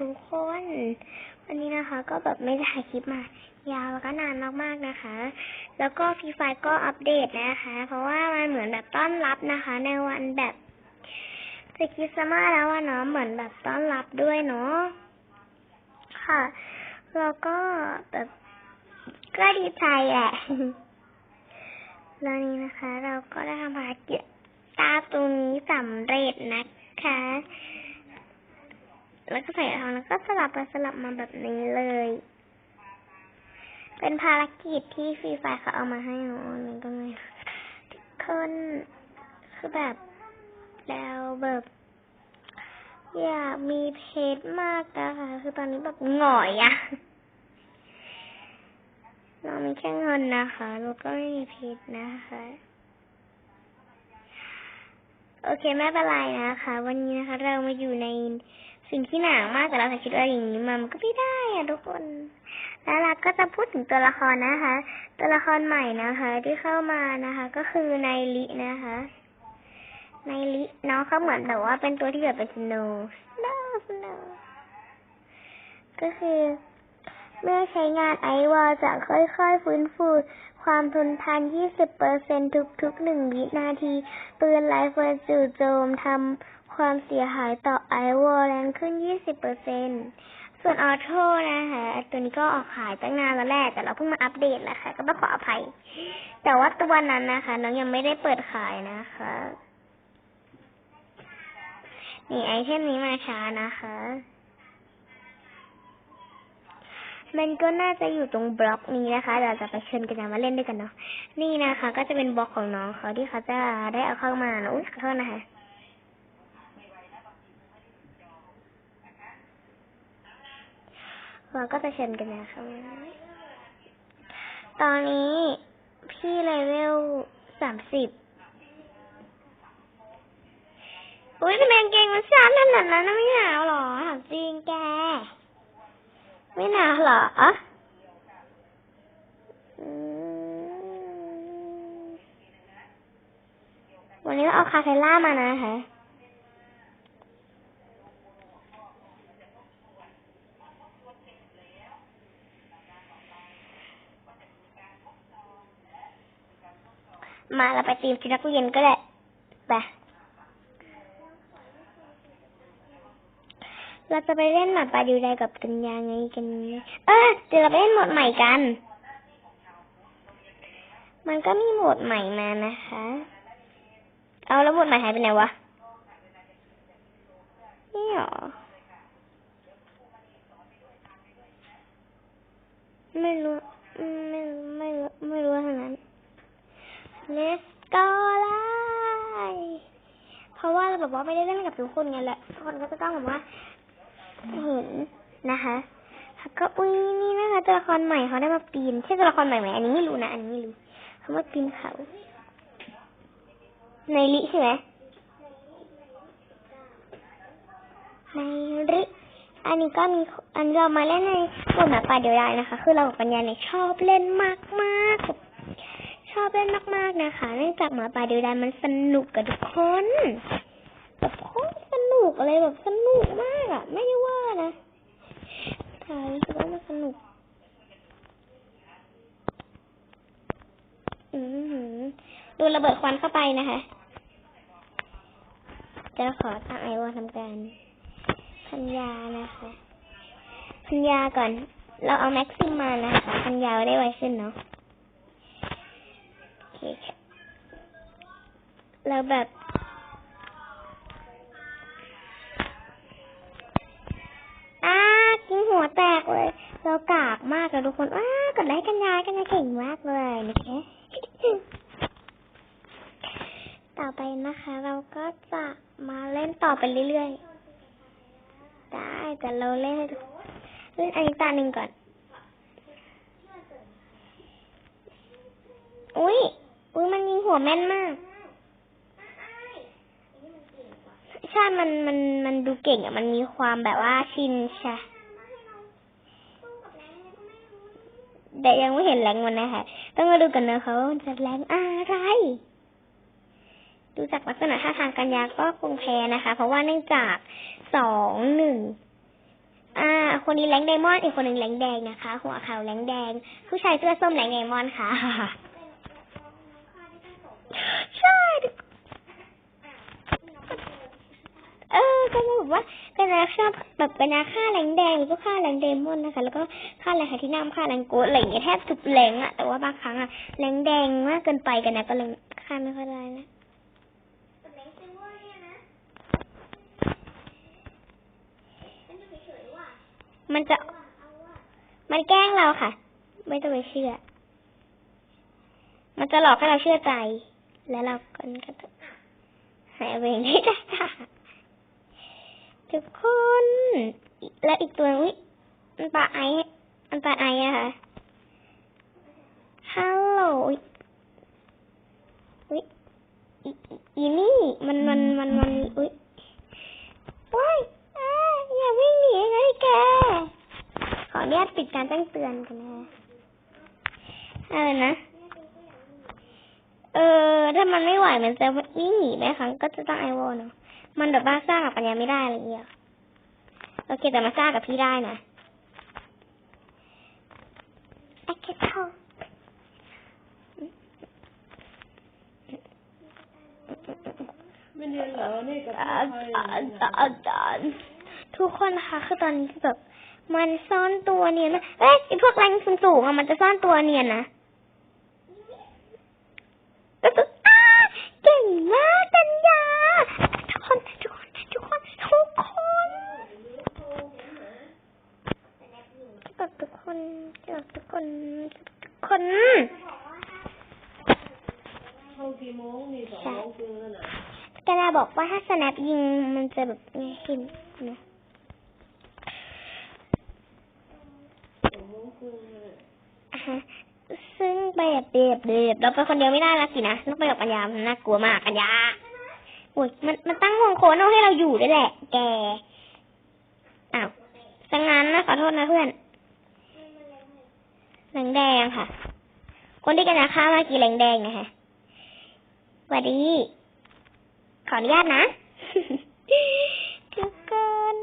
ทุกคน วันนี้นะคะ ก็แบบไม่ได้ถ่ายคลิปมา ยาวแล้วก็นานมากๆนะคะ แล้วก็ฟีไฟก็อัปเดตนะคะ เพราะว่ามันเหมือนแบบต้อนรับนะคะ ในวันแบบจะคริสต์มาแล้วอะเนาะเหมือนแบบต้อนรับด้วยเนาะค่ะ แล้วก็แบบก็ดีใจแหละแล้วนี้นะคะ เราก็ได้ทำภารกิจตาตัวนี้สำเร็จนะคะ แล้วก็ใส่ทองแล้วก็สลับไปสลับมาแบบนี้เลย เป็นภารกิจที่ฟรีไฟเขาเอามาให้หนูนี่ก็ไม่ทุกคนคือแบบแล้วแบบอยากมีเพชรมากนะคะคือตอนนี้แบบหงอยอะเรามีแค่เงินนะคะแล้วก็ไม่มีเพชรนะคะโอเคไม่เป็นไรนะคะ วันนี้นะคะ เรามาอยู่ใน สิ่งที่หนามากแต่เราคิดว่าอย่างนี้มันก็ไม่ได้อะทุกคน แล้วเราก็จะพูดถึงตัวละครนะคะ ตัวละครใหม่นะคะ ที่เข้ามานะคะ ก็คือไนลินะคะไนลิน้องเขาเหมือนแบบว่าเป็นตัวที่แบบเป็นสโนว์สโนว์สโนว์ก็คือ เมื่อใช้งานไอวอลจะค่อยๆฟื้นฟูความทนทาน 20%ทุกๆ 1 วินาที ปืนไรเฟิลจู่โจมทำ ความเสียหายต่อไอวอลแรงขึ้น 20%ส่วนออโต้นะคะตัวนี้ก็ออกขายตั้งนานแล้วแหละแต่เราเพิ่งมาอัปเดตแหละค่ะ ก็ต้องขออภัย แต่ว่าตัวนั้นนะคะ น้องยังไม่ได้เปิดขายนะคะ นี่ไอเทมนี้มาช้านะคะมันก็น่าจะอยู่ตรงบล็อกนี้นะคะ เราจะไปเชิญกันมาเล่นด้วยกันเนาะ นี่นะคะ ก็จะเป็นบล็อกของน้องเขาที่เขาจะได้เอาเข้ามาอุ้ยขอโทษนะคะ เราก็จะเชิญกันนะคะตอนนี้พี่เลเวลสามสิบอุ้ยทำไมเกงมันสั้นขนาดนั้นนะไม่หนาวหรอถามจริงแก ไม่หนาวหรออืมวันนี้เราเอาคาเฟล่ามานะคะ มาเราไปตีมชุดนักเรียนก็ได้ไปเราจะไปเล่นหมาปลาดิวไดกับกัญญาไงกันเออเดี๋ยวเราไปเล่นโหมดใหม่กัน มันก็มีโหมดใหม่มานะคะ เอาแล้วโหมดใหม่หายไปไหนวะนี่หรอไม่รู้อืมไม่รู้ไม่รู้ไม่รู้เท่านั้น Let's go เลยเพราะว่าเราแบบว่าไม่ได้เล่น กับทุกคนไงแหละทุกคนก็จะต้องแบบว่าเห็นนะคะแล้วก็อุ้ยนี่นะคะตัวละครใหม่เขาได้มาปีนใช่ตัวละครใหม่ไหมอันนี้ไม่รู้นะอันนี้ไม่รู้เขามาปีนเขาในลิใช่ไหมในลิอันนี้ก็มีอันเรามาเล่นในกลุ่มหมาป่าเดียวดายนะคะ คือเรากับปัญญาเนี่ยชอบเล่นมากมากชอบเล่นมากๆนะคะเนื่องจากหมาป่าเดียวดายมันสนุกกับทุกคนแบบโคตรสนุ กอะไรแบบสนุกมากอะไม่ได้ว่านะแต่รู้สึกว่ามันสนุก อือหือดูระเบิดควันเข้าไปนะคะ จะขอตั้งไอวอทำการพันยานะคะพันยาก่อน เราเอาแม็กซิมมานะคะพันยาได้ไวขึ้นเนาะโอเคค่ะเราแบบากมากเลยทุกคนอ้ากดไลค์กันยากันยาเก่งมากเลยนะคะต่อไปนะคะ เราก็จะมาเล่นต่อไปเรื่อยๆ ได้แต่เราเล่นให้ดูเล่นอันนี้ตาหนึ่งก่อน อุ้ยอุ้ยมันยิงหัวแม่นมากใช่มันมันมันดูเก่งอะ มันมีความแบบว่าชินใช่ แต่ยังไม่เห็นแรงมันนะคะ ต้องมาดูกันนะเขาว่ามันจะแรงอะไร ดูจากลักษณะท่าทางกันยาก็คงแพ้นะคะ เพราะว่าเนื่องจากสองหนึ่งอ่า คนนี้แรงไดมอนด์อีกคนหนึ่งแรงแดงนะคะ หัวขาวแรงแดง ผู้ชายเสื้อส้มแรงไดมอนด์ค่ะ ใช่ เออก็แบบว่าเป็นอาค่าแบบเป็นอาค่าแรงแดงหรือก็ค่าแรงเดมอนนะคะ แล้วก็ค่าแรงที่น้ำค่าแรงโกดอะไรอย่างเงี้ยแทบทุกแรงอะแต่ว่าบางครั้งอะแรงแดงมากเกินไปกันนะก็เลยค่าไม่ค่อยได้นะมันจะ มันแกล้งเราค่ะ ไม่ต้องไปเชื่อ มันจะหลอกให้เราเชื่อใจ แล้วเราก็หายเวงที่จะค่ะ ทุกคน แล้วอีกตัววิมันปลาไอมันปลาไออะค่ะ ฮัลโหลอีอีอีนี่ มันมันมันมันอุ้ยว้ายอ้าอย่าวิ่งหนีเลยแก ขออนุญาตปิดการแจ้งเตือนกันนะอะไรนะ เออ ถ้ามันไม่ไหวมันจะวิ่งหนีไหมคะก็จะต้องไอวอลเนาะ มันแบบว่าสร้างกับปัญญาไม่ได้อะไรอย่างเงี้ยโอเคแต่มาสร้างกับพี่ได้นะไอแค่เข้าไม่เรียนเหรอนี่กับอาพี่จาชายรย์อาจารย์ทุกคนนะคะคือตอนนี้แบบมันซ่อนตัวเนียนนะเอ้ยไอพวกแรงสูงๆอะมันจะซ่อนตัวเนียนนะก็คืออ้าเก่งมากกัญญาทุกคนทุกคนทุกคนทุกคนกับทุก คนกับทุกคนทุกคนเข้ากี่โมงนี่สองโมงครึ่งแนะกาบอกว่าถ้าสแนปยิงมันจะแบบไงขึ้นนะซึ่งเลยอะฮะซึ่งไปแบบเบบเบบเราไปคนเดียวไม่ได้นะสินะต้องไปกับปัญญามันน่ากลัวมากปัญญาโอ้ยมันมันตั้งวงโค้งเอาให้เราอยู่ด้วยแหละ แกอ้าวสังงานนะขอโทษนะเพื่อน แรงแดงค่ะ คนที่กันนะฆ่ามื่อกี้แรงแดงนะคะสวัสดี ขออนุญาตนะทุกคน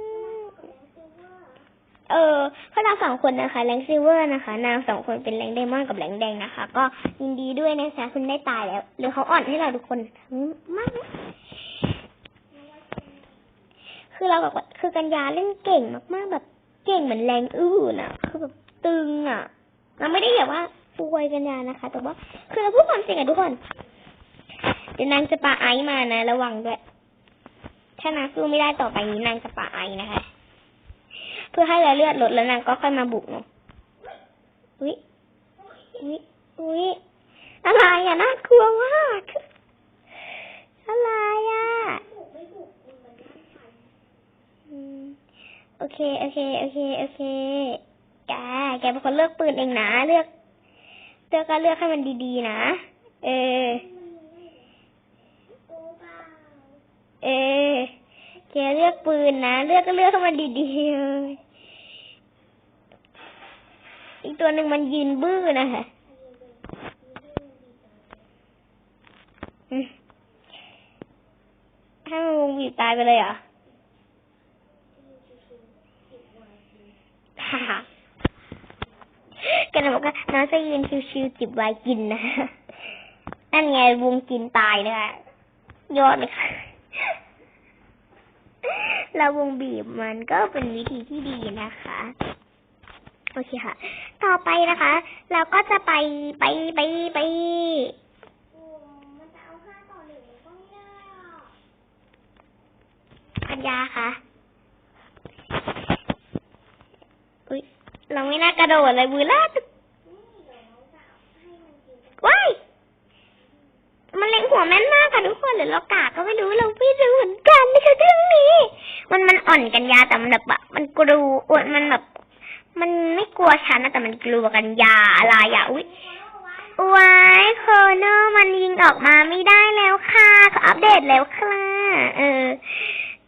เออพวกเราสองคนนะคะแรงซิเวอร์นะคะ นางสองคนเป็นแรงไดมอนด์กับแรงแดงนะคะ ก็ยินดีด้วยนะคะคุณได้ตายแล้ว หรือเขาอ่อนให้เราทุกคนทั้งมากนะคือเราแบบคือกัญญาเล่นเก่งมากๆแบบเก่งเหมือนแรงอื่นอะ คือแบบตึงอะ เราไม่ได้แบบว่าป่วยกัญญานะคะ แต่ว่าคือเราพูดความจริงอะทุกคนเดี๋ยวนางจะปาไอมานะระวังด้วย ถ้านางสู้ไม่ได้ต่อไปนี้นางจะปาไอนะคะ เพื่อให้เราเลือดลดแล้วนางก็ค่อยมาบุกเนาะอุ้ยอุ้ยอุ้ยอะไรอะน่ากลัวมากอะไรอะโอเค โอเค โอเค โอเค แกแกเป็นคนเลือกปืนเองนะ เลือกเลือกก็เลือกให้มันดีๆนะ เออ เออ แกเลือกปืนนะ เลือกก็เลือกให้มันดีๆเลยอีกตัวหนึ่งมันยืนบื้อนะคะให้มันวงบีบตายไปเลยเหรอฮ่าฮ่า กันบอกว่าน้องจะยืนชิวๆจิบไวน์กินนะนั่นไงวงกินตายนะคะยอดเลยค่ะเราวงบีบมันก็เป็นวิธีที่ดีนะคะโอเคค่ะ ต่อไปนะคะ เราก็จะไปไปไปไปปัญญาค่ะอุ้ย เราไม่น่ากระโดดเลยบือลาว้ายมันเล็งหัวแม่นมากค่ะทุกคนหรือเรากากก็ไม่รู้เราไม่รู้เหมือนกันนะคะเรื่องนี้ มันมันอ่อนกันยาแต่มันแบบมันกลัวอวดมันแบบ มันไม่กลัวฉันนะแต่มันกลัวกันยาอะไรอะอุ้ยว้ายโคโนมันยิงออกมาไม่ได้แล้วค่ะเขาอัปเดตแล้วค่ะ เออ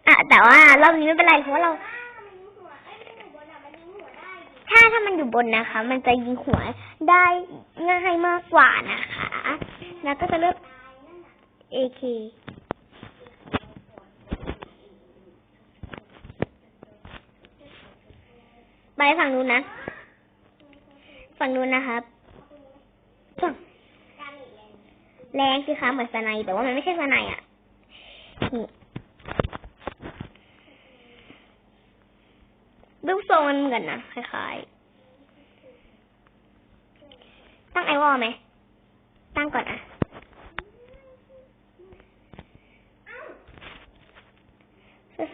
อะแต่ว่ารอบนี้ไม่เป็นไรเพราะเรา ถ้าถ้ามันอยู่บนนะคะ มันจะยิงหัวได้ง่ายมากกว่านะคะ แล้วก็จะเลือก AK ไปฝั่งนู้นนะ ฝั่งนู้นนะครับฝั่งแรงคือค้าเหมือนสไนแต่ว่ามันไม่ใช่สไนอะ นี่ รูปทรงมันเหมือนนะคล้ายๆ ตั้งไอวอลไหม ตั้งก่อนอะ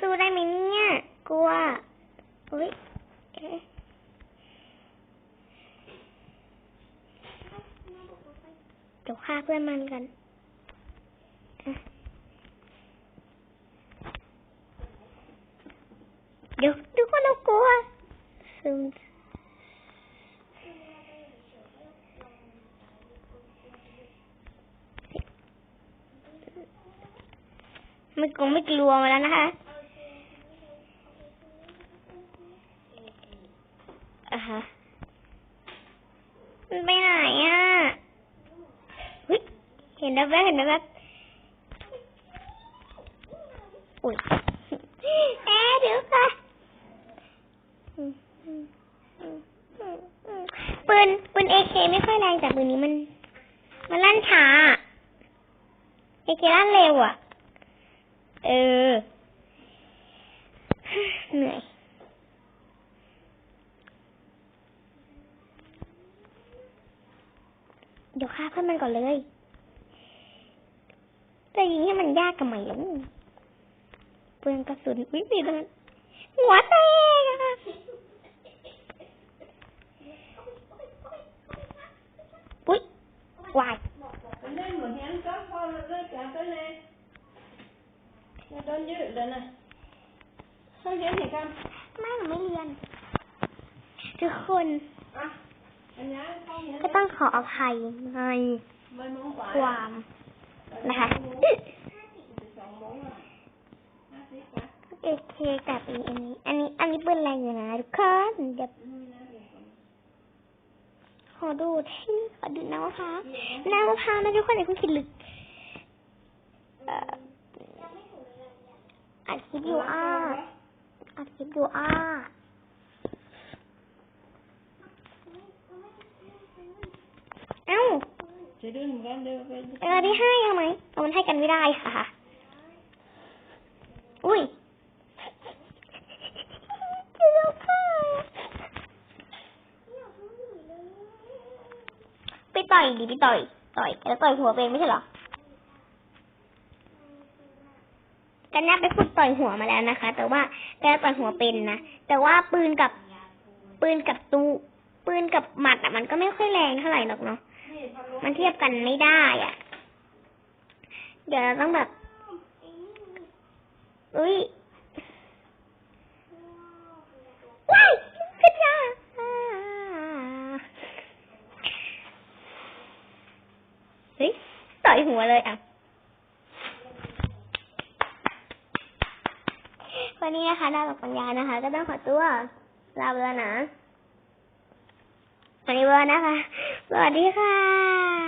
สู้ได้ไหมเนี่ย กลัว อุ้ยเอ๊ะเดี๋ยวฆ่าเพื่อนมันกันอะเดี๋ยวทุกคนเรากลัวซึมไม่ กลัวไม่กลัวมาแล้วนะคะอะฮะมันไปไหนอะเห็นแล้วแวบเห็นแล้วแวบอุ้ยแอะเดี๋ยวค่ะอือืมอืมอืมอืมปืนปืนเอเคไม่ค่อยแรงแต่ปืนนี้มัน มันลั่นช้าเอเคลั่นเร็วอะ เออ เหนื่อยเดี๋ยวฆ่าเพื่อนมันก่อนเลย แต่ยิงให้มันยากกับไหมล่ะเปลืองกระสุนวิ่งไปีนั้นหัวแตกอะอุ้ยวาย Anh đây mà hén có con là rơi cả tới này. Nó đơn dữ lên này. Sao hén thì con? ไม่หนูไม่เรียน ทุกคน À, anh nhá, con hén ก็ต้องขออภัยใน Mấy món quả. ความนะคะ Sòng món à. Nó xí cả. เอเคกับอันนี้ อันนี้ อันนี้ปืนแรงอยู่นะทุกคนเดี๋ยว Ừ, nó được rồi. ขอดูที่ขอดูน้ำมะพร้าวน้ำมะพร้าวนะทุกคนอย่าเพิ่งคิดลึกเอ่อ อัดคลิปอยู่อ้าอัดคลิปอยู่อ้าเอ้า Chị đưa mình con đưa về. เออได้ให้เอาไหมเอามันให้กันไม่ได้ค่ะ อุ้ยเจ้าค่ะไปต่อยดิไปต่อย ต่อยแล้วต่อยหัวตัวเองไม่ใช่เหรอ กันน่าไปฝึกต่อยหัวมาแล้วนะคะ แต่ว่าแกต่อยหัวเป็นนะแต่ว่าปืนกับปืนกับตูปืนกับหมัดอะมันก็ไม่ค่อยแรงเท่าไหร่หรอกเนาะมันเทียบกันไม่ได้อะ เดี๋ยวเราต้องแบบอุ้ยว้ายขึ้นยาเฮ้ย ต่อยหัวเลยอะ วั นนี้นะคะดาวกับปัญญานะคะ ก็ต้องขอตัวลาไปแล้วนะวันนี้เบอร์นะคะ สวัสดีค่ะ